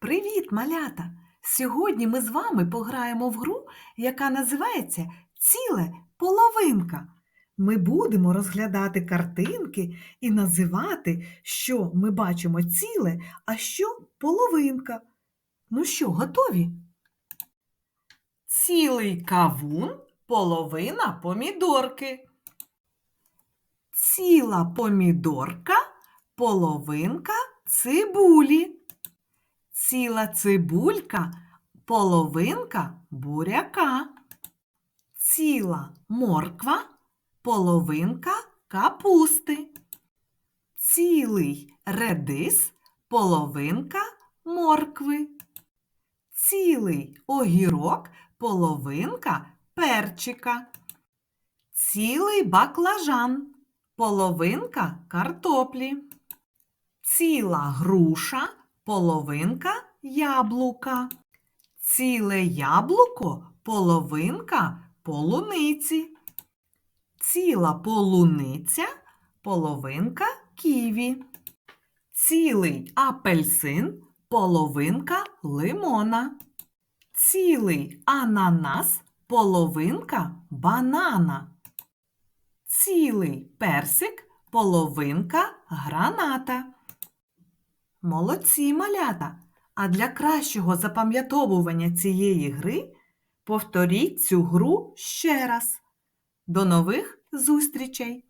Привіт, малята! Сьогодні ми з вами пограємо в гру, яка називається Ціле половинка. Ми будемо розглядати картинки і називати, що ми бачимо ціле, а що половинка. Ну що, готові? Цілий кавун, половина помідорки. Ціла помідорка, половинка цибулі. Ціла цибулька, половинка буряка. Ціла морква, половинка капусти. Цілий редис, половинка моркви. Цілий огірок, половинка перчика. Цілий баклажан, половинка картоплі. Ціла груша, половинка яблука. Ціле яблуко, половинка полуниці. Ціла полуниця, половинка ківі. Цілий апельсин, половинка лимона. Цілий ананас, половинка банана. Цілий персик, половинка граната. Молодці малята! А для кращого запам'ятовування цієї гри повторіть цю гру ще раз. До нових зустрічей!